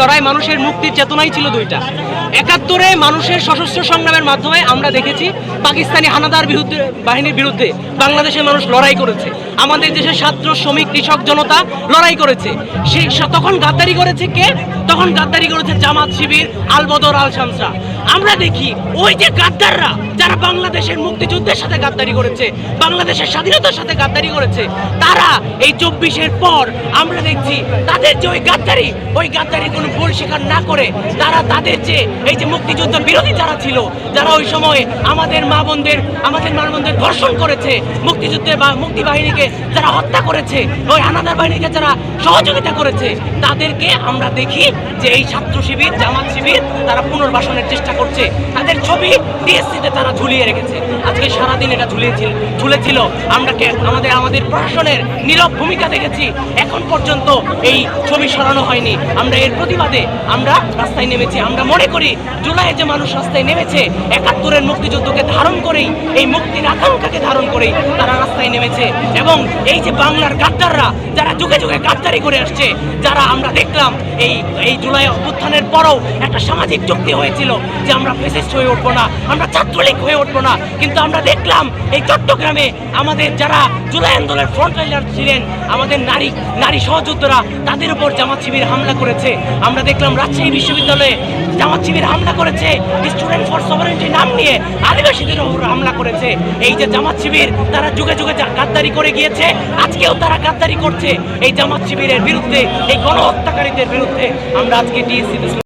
লড়াই মানুষের মুক্তির চেতনাই ছিল দুইটা। একাত্তরে মানুষের সশস্ত্র সংগ্রামের মাধ্যমে আমরা দেখেছি পাকিস্তানি হানাদার বিরুদ্ধে, বাহিনীর বিরুদ্ধে বাংলাদেশের মানুষ লড়াই করেছে। আমাদের দেশের ছাত্র, শ্রমিক, কৃষক জনতা লড়াই করেছে। সেই তখন গাদ্দারি করেছে কে? তখন গাদ্দারি করেছে জামাত শিবির, আলবদর আল শামসা। আমরা দেখি ওই যে গাদ্দাররা যারা বাংলাদেশের মুক্তিযুদ্ধের সাথে গাদ্দারি করেছে, বাংলাদেশের স্বাধীনতার সাথে গাদ্দারি করেছে, তারা এই চব্বিশের পর আমরা দেখছি তাদের যে ওই গাদ্দারি ওই গাদ্দারি কোনো ভুল স্বীকার না করে তারা তাদের যে এই যে মুক্তিযুদ্ধ বিরোধী যারা ছিল, যারা ওই সময় আমাদের মা বোনদের, আমাদের মা বোনদের ধর্ষণ করেছে, মুক্তিযুদ্ধে বা মুক্তি বাহিনীকে যারা হত্যা করেছে, ওই হানাদার বাহিনীকে যারা সহযোগিতা করেছে, তাদেরকে আমরা দেখি যে এই ছাত্র শিবির, জামাত শিবির, তারা পুনর্বাসনের চেষ্টা করছে। তাদের ছবি টিএসসিতে তারা ঝুলিয়ে রেখেছে। আজকে সারাদিন এটা ঝুলিয়েছিল, ঝুলেছিল। আমরা আমাদের আমাদের প্রশাসনের নীরব ভূমিকা দেখেছি। এখন পর্যন্ত এই ছবি সরানো হয়নি। আমরা এর প্রতিবাদে আমরা রাস্তায় নেমেছি। আমরা মনে করি জুলাইয়ে যে মানুষ রাস্তায় নেমেছে, একাত্তরের মুক্তিযুদ্ধকে ধারণ করেই, এই মুক্তির আকাঙ্ক্ষাকে ধারণ করেই তারা রাস্তায় নেমেছে। এবং এই যে বাংলার গাদ্দাররা, যারা যুগে যুগে গাদ্দারি করে আসছে, যারা আমরা দেখলাম এই এই জুলাই অভ্যুত্থানের পরও একটা সামাজিক চুক্তি হয়েছিল। যে আমরা ফেসিস্ট হয়ে উঠবো না, আমরা ছাত্রলীগ হয়ে উঠবো না, কিন্তু আমরা দেখলাম এই চট্টগ্রামে আমাদের যারা জুলাই আন্দোলনের ফ্রন্ট লাইনার ছিলেন, আমাদের নারী নারী সহযোদ্ধারা, তাদের উপর জামাত শিবির হামলা করেছে। আমরা দেখলাম রাজশাহী বিশ্ববিদ্যালয়ে জামাত শিবির হামলা করেছে স্টুডেন্ট ফর সভারেন্টি নাম নিয়ে আদিবাসীদের উপর হামলা করেছে। এই যে জামাত শিবির, তারা যুগে যুগে গাদ্দারি করে গিয়েছে, আজকেও তারা গাদ্দারি করছে। এই জামাত শিবিরের বিরুদ্ধে, এই গণহত্যাকারীদের বিরুদ্ধে আমরা আজকে টিএসসি